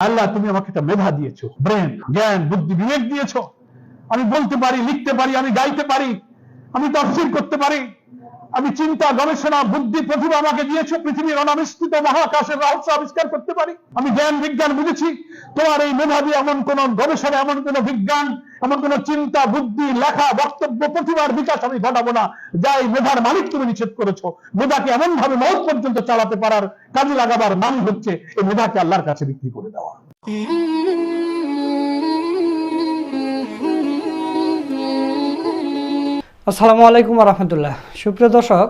আল্লাহ, তুমি আমাকে একটা মেধা দিয়েছ, ব্রেন, জ্ঞান, বুদ্ধি, বিবেক দিয়েছ। আমি বলতে পারি, লিখতে পারি, আমি গাইতে পারি, আমি তফসিল করতে পারি। আমি চিন্তা, গবেষণা, বুদ্ধি, প্রতিভা আমাকে দিয়েছ, পৃথিবীর অনাবিষ্কৃত মহাকাশের রহস্য আবিষ্কার করতে পারি। আমি জ্ঞান, বিজ্ঞান বুঝেছি। তোমার এই মেধা দিয়ে এমন কোন গবেষণা, এমন কোন বিজ্ঞান এমন কোন চিন্তা, বুদ্ধি, লেখা, বক্তব্য, প্রতিভার বিকাশ আমি ঘটাবো না। যা এই মেধার মালিক তুমি নিষেধ করেছ। মেধাকে এমন ভাবে মহৎ পর্যন্ত চালাতে পারার কাজে লাগাবার মান হচ্ছে এই মেধাকে আল্লাহর কাছে বিক্রি করে দেওয়া। আসসালামু আলাইকুম রহমতুল্লাহ। সুপ্রিয় দর্শক,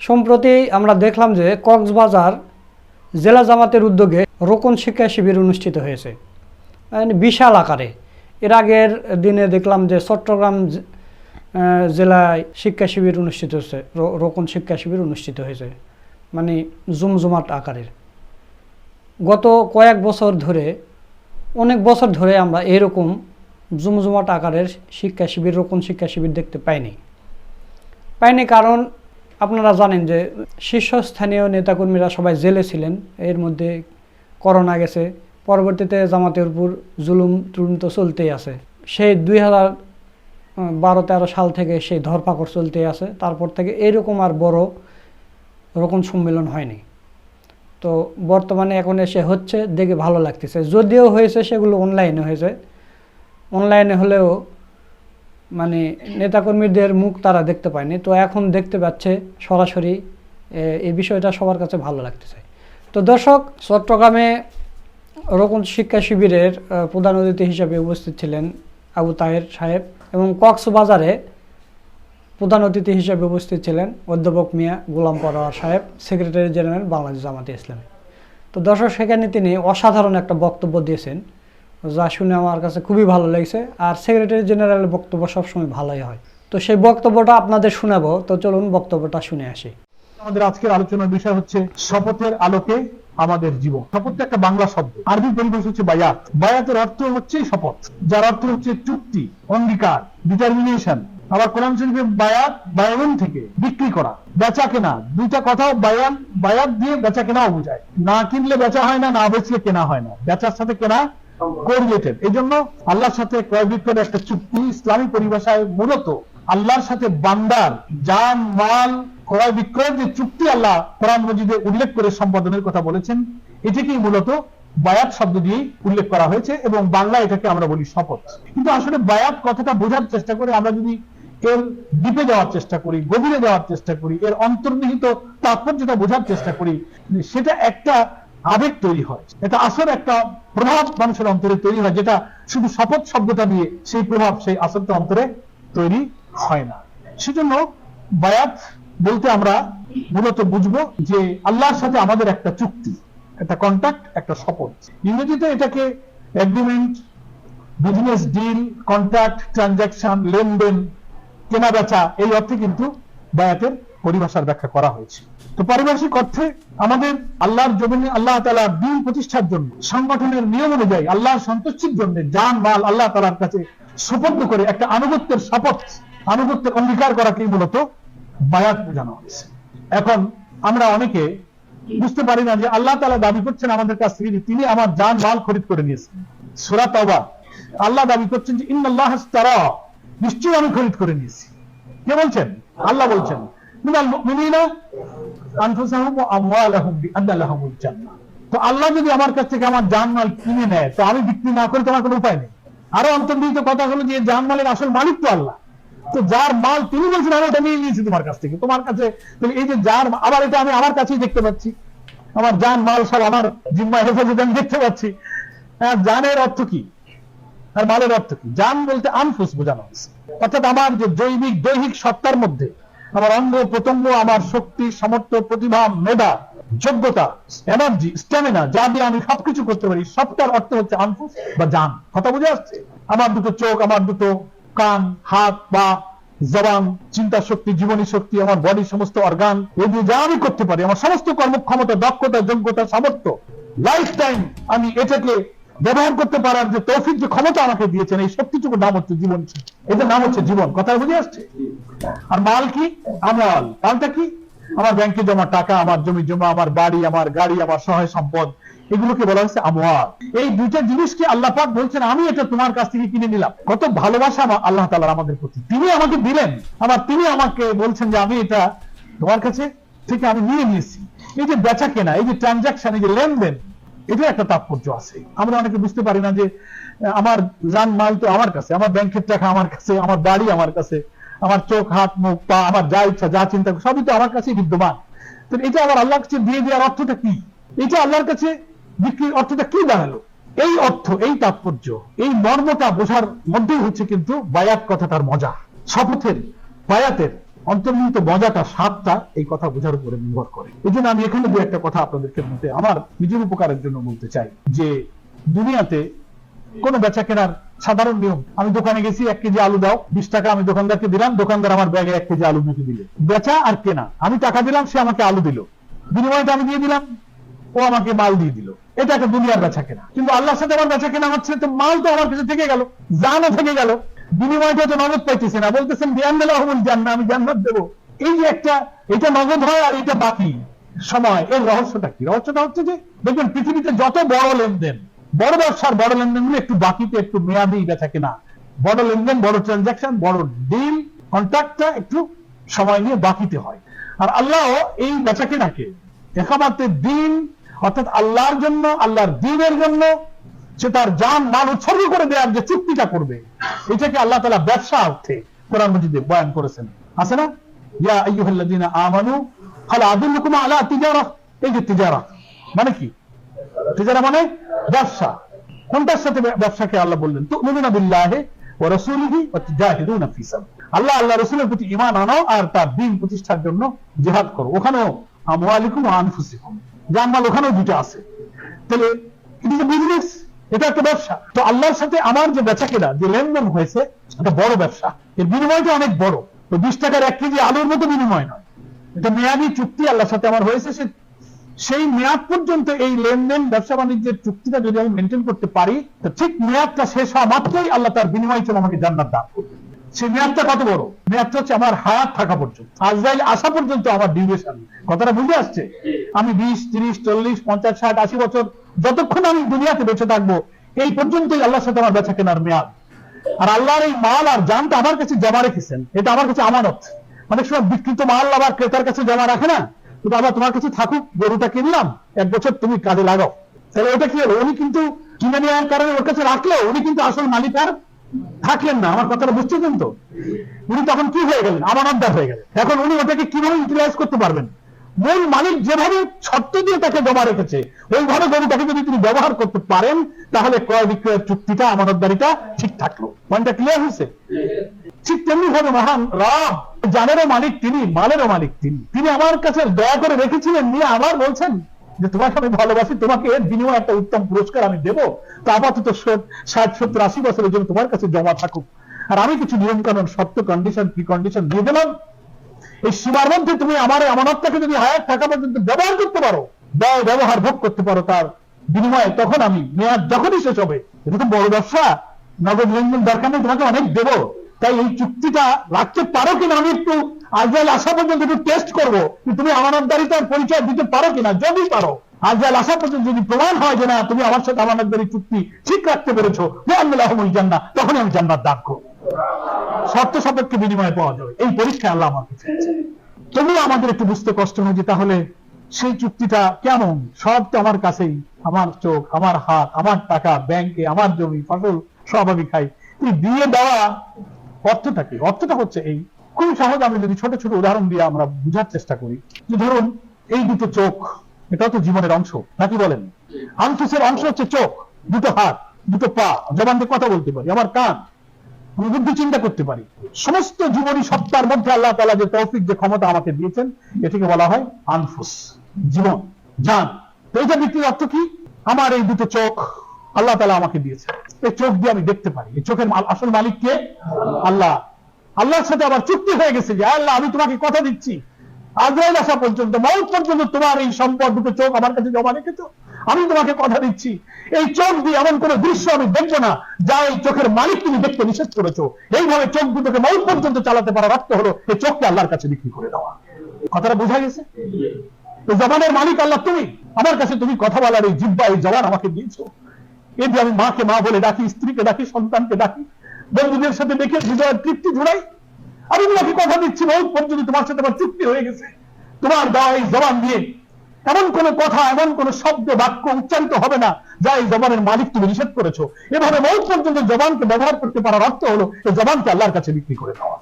সম্প্রতি আমরা দেখলাম যে কক্সবাজার জেলা জামাতের উদ্যোগে রোকন শিক্ষা শিবির অনুষ্ঠিত হয়েছে। মানে বিশাল আকারে। এর আগের দিনে দেখলাম যে চট্টগ্রাম জেলায় শিক্ষা শিবির অনুষ্ঠিত হয়েছে রোকন শিক্ষা শিবির অনুষ্ঠিত হয়েছে মানে জুমজুমাট আকারের। গত কয়েক বছর ধরে, অনেক বছর ধরে আমরা এরকম জুমজুমাট আকারের শিক্ষা শিবির রোপণ শিক্ষা শিবির দেখতে পাইনি। পাইনি কারণ আপনারা জানেন যে শীর্ষস্থানীয় নেতাকর্মীরা সবাই জেলে ছিলেন, এর মধ্যে করোনা গেছে পরবর্তীতে জামাতের উপর জুলুম টুলুম তো চলতেই আছে। সেই দুই হাজার বারো তেরো সাল থেকে সেই ধরপাকড় চলতেই আছে। তারপর থেকে এরকম আর বড় রকম সম্মেলন হয়নি। তো বর্তমানে এখন এসে হচ্ছে, দেখে ভালো লাগতেছে। যদিও হয়েছে, সেগুলো অনলাইনে হয়েছে। অনলাইনে হলেও মানে নেতাকর্মীদের মুখ তারা দেখতে পায়নি। তো এখন দেখতে পাচ্ছে সরাসরি এই বিষয়টা সবার কাছে ভালো লাগতেছে। তো দর্শক, চট্টগ্রামে রোকন শিক্ষা শিবিরের প্রধান অতিথি হিসাবে উপস্থিত ছিলেন আবু তাহের সাহেব এবং কক্সবাজারে প্রধান অতিথি হিসেবে উপস্থিত ছিলেন অধ্যাপক মিয়া গোলাম পরোয়ার সাহেব, সেক্রেটারি জেনারেল বাংলাদেশ জামাতে ইসলামী। তো দর্শক, সেখানে তিনি অসাধারণ একটা বক্তব্য দিয়েছেন, যা শুনে আমার কাছে খুবই ভালো লেগেছে। আর সেক্রেটারি জেনারেলের বক্তব্য সবসময় ভালোই হয়। তো সেই বক্তব্যটা আপনাদের শোনাবো, তো চলুন বক্তব্যটা শুনে আসি। আমাদের আজকের আলোচনার বিষয় হচ্ছে শপথের আলোকে আমাদের জীবন। শপথ একটা বাংলা শব্দ। আরবি পরিবেশ হচ্ছে বায়াত। বায়াতের অর্থ হচ্ছে শপথ, যার অর্থ হচ্ছে চুক্তি, অঙ্গীকার ডিটারমিনেশন আবার কোরআন শরীফে বায়াত, বায়ান থেকে বিক্রি করা, বেচা কেনা। দুইটা কথাও বায়ান, বায়াত দিয়ে বেচা কেনাও বোঝায়। না কিনলে বেচা হয় না না বেচলে কেনা হয় না। বেচার সাথে কেনা কোরিলেটেড এই জন্য আল্লাহর সাথে ক্রয় বিক্রয়ের একটা চুক্তি ইসলামী পরিভাষায় মূলত আল্লাহর সাথে বান্দার জান, মাল, ক্রয়, বিক্রয়ের যে চুক্তি আল্লাহ কোরআন মজিদে উল্লেখ করে সম্পাদনের কথা বলেছেন, এটাকেই মূলত বায়াত শব্দ দিয়ে উল্লেখ করা হয়েছে এবং বাংলা এটাকে আমরা বলি শপথ। কিন্তু আসলে বায়াত কথাটা বোঝার চেষ্টা করে আমরা যদি এর ডিপে যাওয়ার চেষ্টা করি, গভীরে যাওয়ার চেষ্টা করি, এর অন্তর্নিহিত তাৎপর্যটা বোঝার চেষ্টা করি, সেটা একটা আবেগ তৈরি হয়। এটা আসল একটা প্রভাব মানুষের অন্তরে তৈরি হয়, যেটা শুধু শপথ শব্দটা দিয়ে সেই প্রভাব, সেই আসলটা অন্তরে তৈরি হয় না। সেজন্য বায়াত বলতে আমরা মূলত বুঝব যে আল্লাহর সাথে আমাদের একটা চুক্তি, একটা কন্ট্যাক্ট একটা শপথ। ইংরেজিতে এটাকে agreement business deal contract transaction লেনদেন কেনা বেচা এই অর্থে কিন্তু বায়াতের পরিভাষার ব্যাখ্যা করা হয়েছে। তো পারিভাষিক অর্থে আমাদের আল্লাহর জমিনে আল্লাহ তালা দিন প্রতিষ্ঠার জন্য, সংগঠনের নিয়ম অনুযায়ী আল্লাহর সন্তুষ্টির জন্য যান মাল আল্লাহ তালার কাছে সুপর্দ করে একটা আনুগত্যের শপথ আনুগত্যের অঙ্গীকার করাকেই মূলত বায়াত বোঝানো হয়েছে। এখন আমরা অনেকে বুঝতে পারি না যে আল্লাহ তালা দাবি করছেন আমাদের কাছ থেকে তিনি আমার জান, মাল খরিদ করে নিয়েছেন। সুরা তবা আল্লাহ দাবি করছেন যে ইন্নাল্লাহ তারা নিশ্চয়ই আমি খরিদ করে নিয়েছি। কে বলছেন? আল্লাহ বলছেন। তো আল্লাহ যদি আমার কাছ থেকে আমার জানমাল কিনে নেয়, তো আমি বিক্রি না করে তোমার কোনো উপায় নেই। আরও অন্তর্নিহিত কথা হলো যে জানমালের আসল মালিক তো আল্লাহ। তো যার মাল তিনি বলছেন আমি ওটা নিয়ে নিয়েছি তোমার কাছ থেকে। তোমার কাছে তাহলে এই যে যার আবার এটা আমি আমার কাছেই দেখতে পাচ্ছি। আমার জান মাল সব আমার জিম্মায় হেফাজত আমি দেখতে পাচ্ছি। হ্যাঁ, জানের অর্থ কি? আর মালের অর্থ কি? জান বলতে আনফুস বোঝানো হয়েছে। অর্থাৎ আমার যে জৈবিক দৈহিক সত্তার মধ্যে আমার অঙ্গ প্রত্যঙ্গ আমার শক্তি সামর্থ্য প্রতিভা মেধা যোগ্যতা এনার্জি স্ট্যামিনা যা দিয়ে আমি সবকিছু করতে পারি সবটার অর্থ হচ্ছে আনফুস বা জান। কথা বুঝে আসছে? আমার দুটো চোখ আমার দুটো কান, হাত, পা, জবান, চিন্তা শক্তি, জীবনী শক্তি, আমার বডি সমস্ত অর্গান দিয়ে যা আমি করতে পারি, আমার সমস্ত কর্মক্ষমতা, দক্ষতা, যোগ্যতা, সামর্থ্য লাইফ টাইম আমি এটাকে ব্যবহার করতে পারার যে তৌফিক, যে ক্ষমতা আমাকে দিয়েছেন, এই সবকিছুর নাম হচ্ছে জীবন। এটার নাম হচ্ছে জীবন। কথা বুঝে আসছে? আর মাল কি? আমল। মালটা কি? আমার ব্যাংকে জমা টাকা, আমার জমি জমা, আমার বাড়ি, আমার গাড়ি, আমার সহায় সম্পদ এগুলোকে বলা হচ্ছে আমওয়াল। এই দুইটা জিনিসকে আল্লাহ পাক বলছেন, আমি এটা তোমার কাছ থেকে কিনে নিলাম। কত ভালোবাসা আমার আল্লাহ তাআলার আমাদের প্রতি। তিনি আমাকে দিলেন। আবার তিনি আমাকে বলছেন যে আমি এটা তোমার কাছে থেকে আমি নিয়ে নিয়েছি। এই যে বেচা কেনা, এই যে ট্রানজাকশন এই যে লেনদেন এটা একটা তাৎপর্য আছে। আমরা অনেকে বুঝতে পারি না যে আমার জান মাল তো আমার কাছে, আমার ব্যাংকের টাকা আমার কাছে, আমার বাড়ি আমার কাছে, আমার চোখ, হাত, মুখ, পা, আমার যা ইচ্ছা, যা চিন্তা সবই তো আমার কাছে বিদ্যমান। তো এটা আবার আল্লাহর কাছে দিয়ে দেওয়ার অর্থটা কি? এটা আল্লাহর কাছে বিক্রির অর্থটা কি দাঁড়াল এই অর্থ, এই তাৎপর্য, এই মর্মটা বোঝার মধ্যেই হচ্ছে কিন্তু বায়াত কথাটার মজা। শপথের, বায়াতের অন্তর্নিহিত মজাটা, স্বাদটা এই কথা বোঝার উপরে নির্ভর করে। এই জন্য আমি এখানে দু একটা কথা আপনাদেরকে মধ্যে আমার নিজের উপকারের জন্য বলতে চাই যে, দুনিয়াতে কোন বেচা কেনার সাধারণ নিয়ম, আমি দোকানে গেছি, এক কেজি আলু দাও, বিশ টাকা আমি দোকানদারকে দিলাম, দোকানদার আমার ব্যাগে এক কেজি আলু মেখে দিলে। বেচা আর কেনা, আমি টাকা দিলাম, সে আমাকে আলু দিল। বিনিময়টা আমি দিয়ে দিলাম। ও আমাকে মাল দিয়ে দিল। এটা একটা দুনিয়ার বেচা কেনা। কিন্তু আল্লাহর সাথে আমার বেচা কেনা হচ্ছে, তো মাল তো আমার কাছে থেকে গেল, জানও থেকে গেল। বিনিময়টা তো নগদ পাইতেছে না। বলতেছেন বিয়ান দিলে অমল জান্না আমি জান্নাত দেবো। এই যে একটা, এটা নগদ হয় আর এটা বাকি। সময়, এর রহস্যটা কি? রহস্যটা হচ্ছে যে, দেখবেন পৃথিবীতে যত বড় লেনদেন, বড় ব্যবসার বড় লেনদেনগুলো একটু বাকিতে, একটু মেয়াদি বেচা কেনা। বড় লেনদেন, বড় ট্রানজাকশন বড় ডিল কন্ট্রাক্টটা একটু সময় নিয়ে বাকিতে হয়। আর আল্লাহ এই বেচা কেনাকে একামাত্র দিন অর্থাৎ আল্লাহর জন্য, আল্লাহর দিনের জন্য সে তার জান, মাল উৎসর্গ করে দেওয়ার যে চুক্তিটা করবে, এটাকে আল্লাহ তালা ব্যবসা অর্থে কোরআন মজিদে বয়ান করেছেন। আছে না? ইয়া আমানু, আলা তিজারা। এই যে তিজারা মানে কি? তিজারা মানে ব্যবসা। কোনটার সাথে ব্যবসাকে আল্লাহ বললেন? বিল্লাহি রাসূলিহি ওয়া তুজাহিদুনা ফি সাবিল আল্লাহ আল্লাহ রাসূলের প্রতি ঈমান আনো আর তার দ্বীন প্রতিষ্ঠার জন্য জিহাদ করো। ওখানেও আমওয়ালিকুম ওয়া আনফুসিকুম। জানমাল ওখানেও দুটো আছে। তাহলে ইট ইজ বিজনেস এটা একটা ব্যবসা। তো আল্লাহর সাথে আমার যে বেচা কেনা, যে লেনদেন হয়েছে, এটা বড় ব্যবসা। এর বিনিময়টা অনেক বড়। তো বিশ টাকার এক কেজি আলুর মতো বিনিময় নয়। এটা মেয়াদি চুক্তি আল্লাহর সাথে আমার হয়েছে। সে সেই মেয়াদ পর্যন্ত এই লেনদেন, ব্যবসা বাণিজ্যের চুক্তিটা যদি আমি মেনটেন করতে পারি, তো ঠিক মেয়াদটা শেষ হওয়া মাত্রই আল্লাহ তার বিনিময় হিসেবে আমাকে জান্নাত দান করবে। সেই মেয়াদটা কত বড়? মেয়াদটা হচ্ছে আমার হায়াত থাকা পর্যন্ত। আজরাইল আসা পর্যন্ত আমার ডিউরেশন কথাটা বুঝে আসছে? আমি বিশ, তিরিশ, চল্লিশ, পঞ্চাশ, ষাট, আশি বছর যতক্ষণ আমি দুনিয়াতে বেঁচে থাকব, এই পর্যন্তই আল্লাহর সাথে আমার বেচা কেনার মেয়াদ। আর আল্লাহর এই মাল আর জানটা আমার কাছে জমা রেখেছেন। এটা আমার কাছে আমানত। অনেক সময় বিকৃত মাল আবার ক্রেতার কাছে জমা রাখে না। তো বাবা তোমার কাছে থাকুক, গরুটা কিনলাম, এক বছর তুমি কাজে লাগাও। তাহলে ওটা কি হলো? উনি কিন্তু কিনে নেওয়ার কারণে ওর কাছে রাখল, উনি কিন্তু আসল মালিক আর থাকলেন না, আমার কথাটা বুঝছেন তো? উনি তখন কি হয়ে গেলেন? আমার আমানতদার হয়ে গেলেন। এখন উনি ওটাকে কীভাবে ইউটিলাইজ করতে পারবেন? মূল মালিক যেভাবে শর্ত দিয়ে তাকে জমা রেখেছে, ওইভাবে গরুটাকে যদি তিনি ব্যবহার করতে পারেন, তাহলে ক্রয় বিক্রয়ের চুক্তিটা আমানতদারিটা ঠিক থাকল। পয়েন্টটা ক্লিয়ার হয়েছে? ঠিক তেমনি ভাবে মহান রাম জানেরও মালিক তিনি, মালেরও মালিক তিনি। তিনি আমার কাছে দয়া করে রেখেছিলেন, নিয়ে আবার বলছেন যে তোমাকে আমি ভালোবাসি, তোমাকে এর বিনিময়ে একটা উত্তম পুরস্কার আমি দেবো। তা আপাতত ষাট, সত্তর, আশি বছরের জন্য তোমার কাছে জমা থাকুক। আর আমি কিছু নিয়ম কানুন শর্ত কন্ডিশন কি কন্ডিশন দিয়ে দিলাম? এই সীমার মধ্যে তুমি আমার আমানতটাকে যদি হায়াত থাকা পর্যন্ত ব্যবহার করতে পারো, ব্যয়, ব্যবহার ভোগ করতে পারো তার বিনিময়ে, তখন আমি মেয়াদ যখনই শেষ হবে এটা তো বড় ব্যবসা, নগদ লেনদেন দরকার নেই, তোমাকে অনেক দেবো। তাই এই চুক্তিটা রাখতে পারো কিনা আমি একটু আজরাইল আসা পর্যন্ত একটু টেস্ট করব তুমি আমানতদারিতার পরিচয় দিতে পারো কিনা? যদি পারো। আজরাইল আসা পর্যন্ত যদি প্রমাণ হয় যে না, তুমি আমার সাথে আমানতদারি চুক্তি ঠিক রাখতে পেরেছ আল্লাহমুল জান্নাত তখনই আমি জান্নাত দান করব। শর্ত সাপেক্ষে বিনিময় পাওয়া যাবে। এই পরীক্ষায় আল্লাহ আমাকে তবুও আমাদের একটু বুঝতে কষ্ট হয় যে তাহলে সেই চুক্তিটা কেমন? সব তো আমার কাছেই। আমার চোখ, আমার হাত, আমার টাকা, ব্যাংকে, আমার জমি, ফসল, সব আমি খাই। দিয়ে দেওয়া অর্থটা কি? অর্থটা হচ্ছে এই। খুব সহজ আমি যদি ছোট ছোট উদাহরণ দিয়ে আমরা বুঝার চেষ্টা করি। যে ধরুন, এই দুটো চোখ, এটাও তো জীবনের অংশ নাকি বলেন? আনফুসের অংশ হচ্ছে চোখ, দুটো হাত, দুটো পা। জবান দিয়ে কথা বলতে পারি, আমার কান। আমি বুদ্ধি চিন্তা করতে পারি। সমস্ত জীবনী সত্তার মধ্যে আল্লাহ তালা যে তৌফিক, যে ক্ষমতা আমাকে দিয়েছেন, এটিকে বলা হয় আনফুস, জীবন, জান। তো এটা বিক্রির অর্থ কি? আমার এই দুটো চোখ আল্লাহ তালা আমাকে দিয়েছে। এই চোখ দিয়ে আমি দেখতে পারি। এই চোখের আসল মালিক কে? আল্লাহ। আল্লাহর সাথে আবার চুক্তি হয়ে গেছে যে আল্লাহ, আমি তোমাকে কথা দিচ্ছি। আজরাইল আসা পর্যন্ত মৌত পর্যন্ত তোমার এই সম্পদ দুটো চোখ আমার কাছে জমা রেখেছো। আমি তোমাকে কথা দিচ্ছি। এই চোখ দিয়ে এমন কোন দৃশ্য আমি দেখব না, যা এই চোখের মালিক তুমি দেখতে নিষেধ করেছ। এইভাবে চোখ দুটোকে মৌত পর্যন্ত চালাতে পারা রাখতে হলো এই চোখকে আল্লাহর কাছে বিক্রি করে দেওয়া। কথাটা বোঝা গেছে? তো জবানের মালিক আল্লাহ তুমি। আমার কাছে তুমি কথা বলার এই জিব্বা, এই জবান আমাকে দিয়েছ। যে আমি মাকে, মা বলে ডাকি, স্ত্রীকে ডাকি, সন্তানকে ডাকি, বন্ধুদের সাথে দেখে হৃদয়ের তৃপ্তি জুড়াই। আমি তোমাকে কথা দিচ্ছি বহুত পর্যন্ত তোমার সাথে আমার চুক্তি হয়ে গেছে, তোমার দেওয়া জবান দিয়ে। এমন কোন কথা, এমন কোন শব্দ, বাক্য উচ্চারিত হবে না, যা এই জবানের মালিক তুমি নিষেধ করেছ। এভাবে বহুত পর্যন্ত জবানকে ব্যবহার করতে পারার অর্থ হলো এই জবানকে আল্লাহর কাছে বিক্রি করে দেওয়া।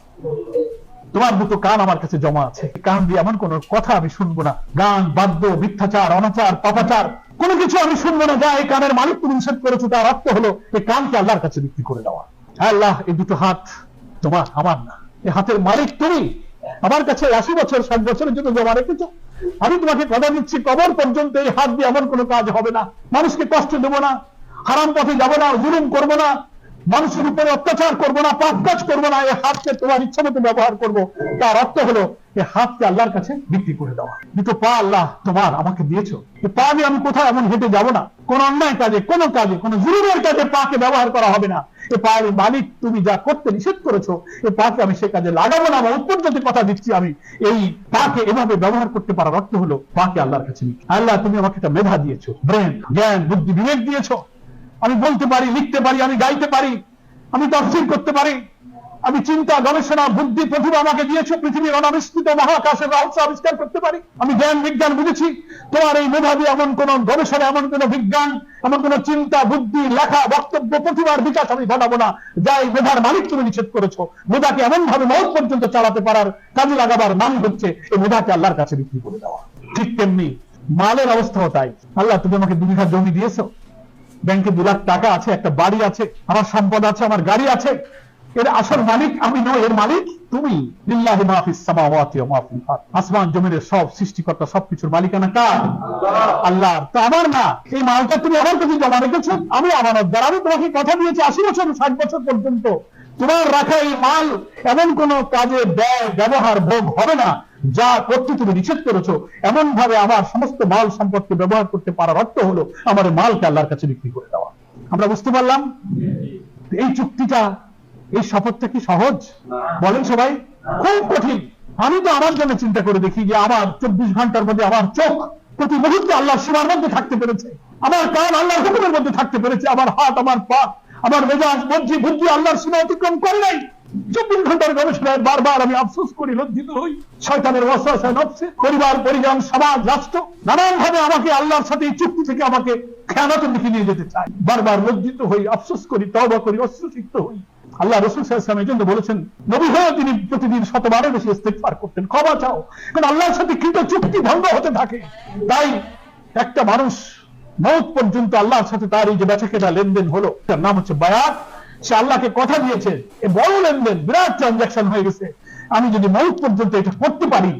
তোমার দুটো কান আমার কাছে জমা আছে। কান দিয়ে এমন কোন কথা আমি শুনব না। গান, বাদ্য, মিথ্যাচার, অনাচার, পাপাচার, কোনো কিছু আমি শুনব না। যা এই কানের মালিক তুমি নিষেধ করেছ, তার অর্থ হলো এই কানকে আল্লাহর কাছে বিক্রি করে দেওয়া। আল্লাহ, এই দুটো হাত তোমার, আমার না। এই হাতের মালিক তুমি। আমার কাছে আশি বছর, ষাট বছরের জন্য জমা রেখেছো। আমি তোমাকে কথা দিচ্ছি, কবর পর্যন্ত এই হাত দিয়ে এমন কোনো কাজ হবে না। মানুষকে কষ্ট দেবো না। হারাম পথে যাব না, জুলুম করব না। মানুষের উপরে অত্যাচার করব না, পাপ কাজ করব না এই হাতকে তোমার ইচ্ছা মতো ব্যবহার করব। তার অর্থ হলো এই হাতকে আল্লাহর কাছে বিক্রি করে দেওয়া। দুটো পা আল্লাহ তোমার আমাকে দিয়েছ। পা দিয়ে আমি কোথাও এমন হেঁটে যাব না? কোন অন্যায় কাজে, কোন কাজে, কোন জুলুমের কাজে পাকে ব্যবহার করা হবে না। এ পায়ের মালিক, তুমি যা করতে নিষেধ করেছ এই পাকে আমি সে কাজে লাগাবো না বা উৎপর্যন্ত কথা দিচ্ছি আমি, এই পাকে এভাবে ব্যবহার করতে পারার অর্থ হলো, পাকে আল্লাহর কাছে। আল্লাহ, তুমি আমাকে একটা মেধা দিয়েছ, ব্রেন, জ্ঞান, বুদ্ধি, বিবেক দিয়েছ। আমি বলতে পারি, লিখতে পারি, আমি গাইতে পারি, আমি তফসিল করতে পারি। আমি চিন্তা, গবেষণা, বুদ্ধি, প্রতিভা আমাকে দিয়েছ পৃথিবীর অনাবিষ্কৃত মহাকাশের রহস্য আবিষ্কার করতে পারি। আমি জ্ঞান, বিজ্ঞান বুঝেছি। তোমার এই মেধাবী এমন কোন গবেষণা, এমন কোন বিজ্ঞান, এমন কোন চিন্তা, বুদ্ধি, লেখা, বক্তব্য, প্রতিভার বিকাশ আমি ঘটাবো না, যা এই মেধার মালিক তুমি নিষেধ করেছ। মেধাকে এমন ভাবে মত পর্যন্ত চালাতে পারার কাজে লাগাবার নাম হচ্ছে এই মেধাকে আল্লাহর কাছে বিক্রি করে দেওয়া। ঠিক তেমনি মালের অবস্থাও তাই। আল্লাহ, তুমি আমাকে দু বিঘা জমি দিয়েছ? ব্যাংকে দু লাখ টাকা আছে, একটা বাড়ি আছে, আমার সম্পদ আছে, আমার গাড়ি আছে। এর আসল মালিক আমি নই, এর মালিক তুমি। লিল্লাহি মাফিস সামাওয়াতি ওয়া আরদ। আসমান জমিনের সব সৃষ্টিকর্তা, সবকিছুর মালিকানা কার? আল্লাহ। তো আমার না, এই মালটা তুমি আমার কাছে জমা রেখেছো, আমি আমানতদার আমি তোমাকে কথা দিয়েছি আশি বছর, ষাট বছর পর্যন্ত। তোমার রাখা এই মাল এমন কোন কাজে ব্যয়, ব্যবহার, ভোগ হবে না। যা করতে তুমি নিষেধ করেছ এমন ভাবে আমার সমস্ত মাল সম্পদকে ব্যবহার করতে পারার অর্থ হলো আমার মালকে আল্লাহর কাছে বিক্রি করে দেওয়া। আমরা বুঝতে পারলাম? এই চুক্তিটা, এই শপথটা কি সহজ? বলেন সবাই। খুব কঠিন। আমি তো আমার জন্য চিন্তা করে দেখি যে আমার চব্বিশ ঘণ্টার মধ্যে আমার চোখ প্রতি মুহূর্তে আল্লাহর সীমার মধ্যে থাকতে পেরেছে। আমার কান আল্লাহর হুকুমের মধ্যে থাকতে পেরেছে। আমার হাত, আমার পা আমার মেজাজ, বুদ্ধি বুদ্ধি আল্লাহর সীমা অতিক্রম করে নাই। চব্বিশ ঘণ্টার গবেষণায় বারবার আমি আফসোস করি, লজ্জিত হই। শয়তানের ওয়াসওয়াসায় নফসে, পরিবার, পরিজন, সমাজ, রাষ্ট্র নানান ভাবে আমাকে আল্লাহর সাথে এই চুক্তি থেকে আমাকে খেয়ানতের দিকে নিয়ে যেতে চায়। বারবার লজ্জিত হই, আফসোস করি, তওবা করি, অশ্রুসিক্ত হই। আল্লাহ রসুল সাল্লামের জন্য বলেছেন, নবী হয়ে তিনি প্রতিদিন শতবারের বেশি ইস্তেগফার করতেন। ক্ষমা চাও। কারণ আল্লাহর সাথে কৃত চুক্তি ভঙ্গ হতে থাকে। তাই একটা মানুষ মৌত পর্যন্ত আল্লাহর সাথে তার এই যে বেচাকেটা লেনদেন হলো, তার নাম হচ্ছে বায়াত। সে আল্লাহকে কথা দিয়েছে, এ বড় লেনদেন, বিরাট ট্রানজাকশন হয়ে গেছে। আমি যদি মৌত পর্যন্ত এটা করতে পারি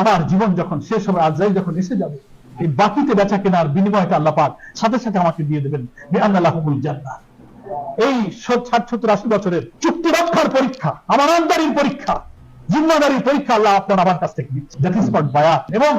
আমার জীবন যখন শেষ হবে আজরাইল যখন এসে যাবে, এই বাকিতে বেচা কেনার বিনিময়টা আল্লাহ পাক সাথে সাথে আমাকে দিয়ে দেবেন আল্লাহুল জান্নাত এই ষাট আশি বছরের চুক্তি রক্ষার পরীক্ষা, আমার আমদারির পরীক্ষা, জিম্মাদারির পরীক্ষা আল্লাহ আপনার আমার কাছ থেকে নিচ্ছে দ্যাট ইজ বায়াত। এবং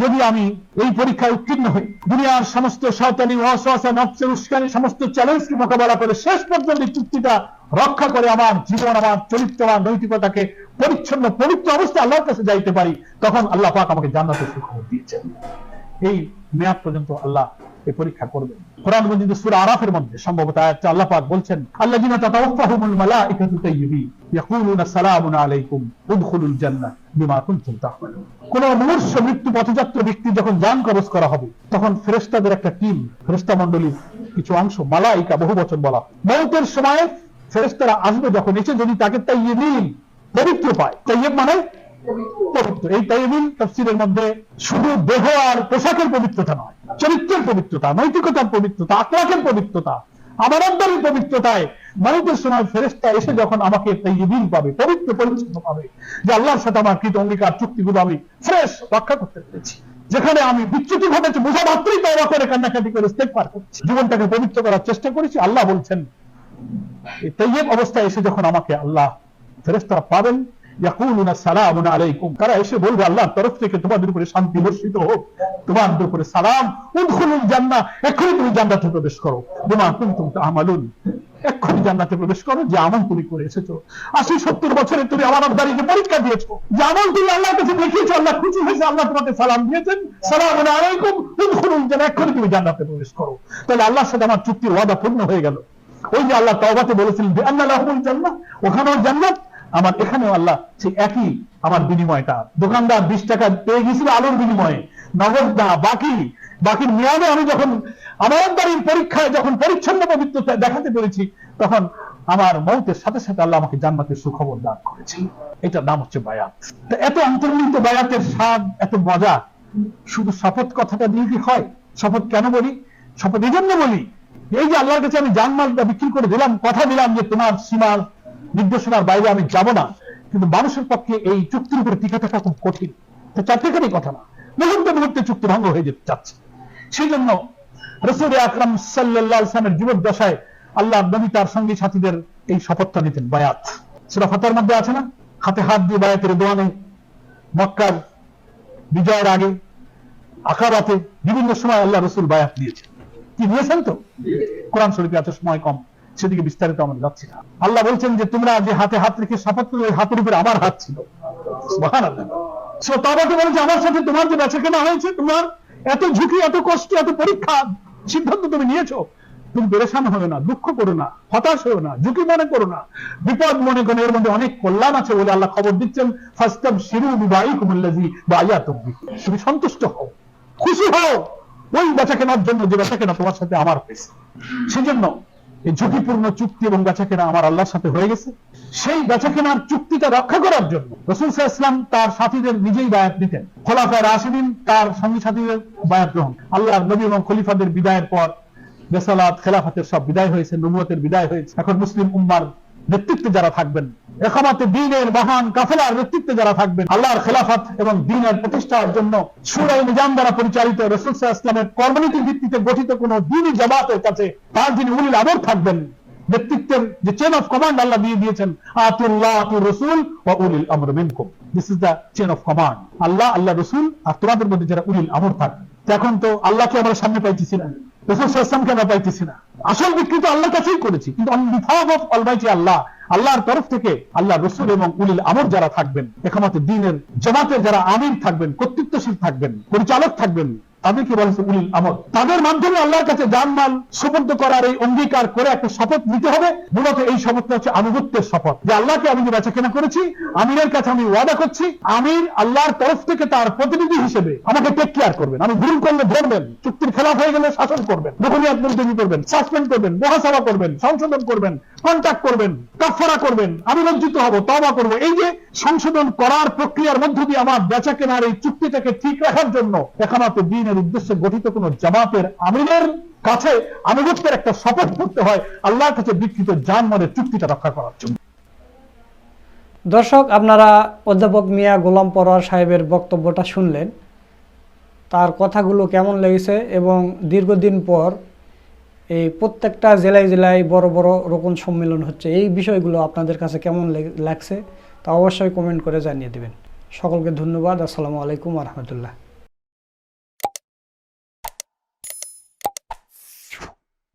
যদি আমি এই পরীক্ষায় উত্তীর্ণ হই, দুনিয়ার সমস্ত সাঁওতালি অসহসা উস্কানি সমস্ত চ্যালেঞ্জকে মোকাবেলা করে শেষ পর্যন্ত এই চুক্তিটা রক্ষা করে আমার জীবন, আমার চরিত্র আমার নৈতিকতাকে পরিচ্ছন্ন, পবিত্র অবস্থা আল্লাহর কাছে যাইতে পারি, তখন আল্লাহ পাক আমাকে জান্নাতের সুখবর দিয়েছেন। এই মেয়াদ পর্যন্ত আল্লাহ এই পরীক্ষা করবেন। কোরআন মজিদ সূরা আরাফের মধ্যে সম্ভবত আয়াতটা আল্লাহ পাক বলছেন তাতাওয়াফাহুমুল সালামুন আলাইকুম, উদখুলুল জান্নাহ বিমা কুনতুম কোন মৃত্যু পথযাত্রী ব্যক্তি যখন জান কবজ করা হবে, তখন ফেরেশতাদের একটা টিম, ফেরেশতা মণ্ডলীর কিছু অংশ, মালাইকা বহু বচন বলা মৌতের সময় ফেরেশতারা আসবে যখন, এসে যদি তাকে তাইয়িবিন পবিত্র পায় তাইয়িব মানে পবিত্র। এই তাইবিন তফসিলের মধ্যে শুধু দেহ আর পোশাকের পবিত্রতা নয়, চরিত্রের পবিত্রতা, নৈতিকতার পবিত্রতা আক্রাকের পবিত্রতা আমার অন্তরের পবিত্রতায় মানুষের সময় ফেরেস্তা এসে যখন আমাকে তাইবিন পাবে, পবিত্র, পরিচ্ছন্ন পাবে, যে আল্লাহর সাথে আমার কৃত অঙ্গীকার, চুক্তিগুলো আমি ফ্রেশ রক্ষা করতে পেরেছি, যেখানে আমি বিচ্যুতি ঘটেছে বোঝা মাত্রই তওবা করে কান্নাকাটি করে স্টেপ পার করছি, জীবনটাকে পবিত্র করার চেষ্টা করেছি, আল্লাহ বলছেন, এই তাইয়েব অবস্থায় এসে যখন আমাকে আল্লাহ ফেরেস্তারা পাবেন আলাইকুম। তারা এসে বলবে, আল্লাহর তরফ থেকে তোমাদের উপরে শান্তি বর্ষিত হোক, তোমাদের উপরে সালাম। উদখুলুল জান্নাহ এখনই তুমি জান্নাতে প্রবেশ করো। বিমা কুনতুম তা'মালুন। এক্ষুনি জান্নাতে প্রবেশ করো, যে আমল তুমি করে এসেছ। আশি সত্তর বছরে তুমি আমার আবদারিকে পরীক্ষা দিয়েছ। যে আমল তুমি আল্লাহর কাছে দেখিয়েছো, আল্লাহ খুশি হয়েছে, আল্লাহ তোমাকে সালাম দিয়েছেন। সালাম আলাইকুম উদখুলুল যেন এক্ষুনি তুমি জান্নাতে প্রবেশ করো। তাহলে আল্লাহর সাথে আমার চুক্তির ওয়াদা পূর্ণ হয়ে গেল। ওই যে আল্লাহ তওবাতে বলেছিলেন আল্লাহ জান্নাত ওখানেও জান্নাত আমার এখানেও আল্লাহ সেই একই আমার বিনিময়টা। দোকানদার বিশ টাকা পেয়ে গেছিল আলোর বিনিময়ে। নগদ না বাকি। বাকির মেয়াদে আমি যখন আমার পরীক্ষায় যখন পরিচ্ছন্ন পবিত্রতা দেখাতে পেরেছি, তখন আমার মৌতের সাথে সাথে আল্লাহ আমাকে জান্নাতের সুখবর দান করেছে এটার নাম হচ্ছে বায়াত। এত অন্তর্নিহিত বায়াতের স্বাদ, এত মজা, শুধু শপথ কথাটা দিয়ে কি হয়? শপথ কেন বলি? শপথ এই জন্য বলি, এই যে আল্লাহর কাছে আমি জানমালটা বিক্রি করে দিলাম, কথা দিলাম যে তোমার সীমার নির্দেশনার বাইরে আমি যাব না, কিন্তু মানুষের পক্ষে এই চুক্তির উপরে টিকে থাকা খুব কঠিন। তো চারটেখানি কথা না, মুহূর্তে মুহূর্তে চুক্তি ভঙ্গ হয়ে যেতে চাচ্ছে। সেই জন্য রসুল আকরাম সাল্লাহ ইসলামের যুবক দশায় আল্লাহ নবী তার সঙ্গী সাথীদের এই শপথটা নিতেন, বায়াত। সেটা ফাতার মধ্যে আছে না? হাতে হাত দিয়ে বায়াতের দোয়ানে মক্কার বিজয়ের আগে আকারাতে বিভিন্ন সময় আল্লাহ রসুল বায়াত দিয়েছেন। কি দিয়েছেন তো? কোরআন শরীফে এত সময় কম। সেদিকে বিস্তারিত আমরা যাচ্ছি না। আল্লাহ বলছেন যে, তোমরা যে হাতে হাত রেখে শপথ করলে হাতের উপরে আমার হাত ছিল। সে তবাতে বলেছে আমার সাথে তোমার যে বেচা কেনা হয়েছে, তোমার এত ঝুঁকি, এত কষ্ট, এত পরীক্ষা, সিদ্ধান্ত তুমি নিয়েছো, তুমি পেরেশান হবে না, দুঃখ করো না, হতাশ হো না, ঝুঁকি মনে করো না। বিপদ মনে করো এর মধ্যে অনেক কল্যাণ আছে বলে আল্লাহ খবর দিচ্ছেন। ফাস্তাব শিরু বিবাহী কুমুল্লাজি বা আয়া তুমি সন্তুষ্ট হও, খুশি হও, ওই বেচা কেনার জন্য যে বেচা কেনা তোমার সাথে আমার হয়েছে। সেজন্য এই ঝুঁকিপূর্ণ চুক্তি এবং বেচা কেনা আমার আল্লাহর সাথে হয়ে গেছে। সেই বেচা কেনার চুক্তিটা রক্ষা করার জন্য রসুল ইসলাম তার সাথীদের নিজেই বায়াত দিতেন। খোলাফায় রাশিদিন তার সঙ্গী সাথীদের বায়াত গ্রহণ। আল্লাহ নবী এবং খলিফাদের বিদায়ের পর বেসালাত, খেলাফাতের সব বিদায় হয়েছে, নবুয়তের বিদায় হয়েছে। এখন মুসলিম উম্মার নেতৃত্বে যারা থাকবেন দিনের মহান কাফেলার নেতৃত্বে যারা থাকবেন, আল্লাহর খেলাফত এবং দিনের প্রতিষ্ঠার জন্য সুরাই নিজাম দ্বারা পরিচালিত ইসলামের কর্মনীতির ভিত্তিতে গঠিত কোন দিনই জামাতের কাছে তার উলিল আমর থাকবেন যে চেন অফ কমান্ড আল্লাহ দিয়ে দিয়েছেন, আতুল্লাহ রসুল ও উলিল আমর this is the chain of command Allah Allah রসুল আর তোমাদের মধ্যে যারা উলিল আমর থাকবে এখন তো আল্লাহকে আমরা সামনে পাইতেছি না, রসুল সাল্লামকে আমরা পাইতেছি না। আসল বিক্রি তো আল্লাহ কাছেই করেছি। কিন্তু আল্লাহ আল্লাহর তরফ থেকে আল্লাহ রসুল এবং উলিল আমর যারা থাকবেন একামতে দিনের জমাতে যারা আমির থাকবেন, কর্তৃত্বশীল থাকবেন, পরিচালক থাকবেন তাদেরকে বলা হচ্ছে উলিল আমর তাদের মাধ্যমে আল্লাহর কাছে জানমাল সুপর্দ করার এই অঙ্গীকার করে একটা শপথ নিতে হবে। মূলত এই শপথটা হচ্ছে আনুগত্যের শপথ। যে আল্লাহকে আমি যে বেচা কেনা করেছি, আমিরের কাছে আমি ওয়াদা করছি, আমির আল্লাহর তরফ থেকে তার প্রতিনিধি হিসেবে আমাকে টেক কেয়ার করবেন। আমি ভুল করলে ধরবেন, চুক্তির খেলাফ হয়ে গেলে শাসন করবেন গোপনীয়ত মুলতবি করবেন সাসপেন্ড করবেন, মহাসভা করবেন, সংশোধন করবেন কন্ট্যাক্ট করবেন কাফারা করবেন, আমি লজ্জিত হব তবা করব। এই যে সংশোধন করার প্রক্রিয়ার মধ্য দিয়ে আমার বেচা কেনার এই চুক্তিটাকে ঠিক রাখার জন্য একামাতে দিনের উদ্দেশ্যে গঠিত কোন জামাতের আমিরের কাছে আনুগত্যের একটা শপথ করতে হয়, আল্লাহর কাছে বিকৃত জানমালের চুক্তিটা রক্ষা করার জন্য। দর্শক, আপনারা অধ্যাপক মিয়া গোলাম পরোয়ার সাহেবের বক্তব্যটা শুনলেন। তার কথাগুলো কেমন লেগেছে এবং দীর্ঘদিন পর এই প্রত্যেকটা জেলায় জেলায় বড় বড় রোকন সম্মেলন হচ্ছে, এই বিষয়গুলো আপনাদের কাছে কেমন লেগ- লাগছে তা অবশ্যই কমেন্ট করে জানিয়ে দেবেন। সকলকে ধন্যবাদ। আসসালামু আলাইকুম রহমতুল্লাহ।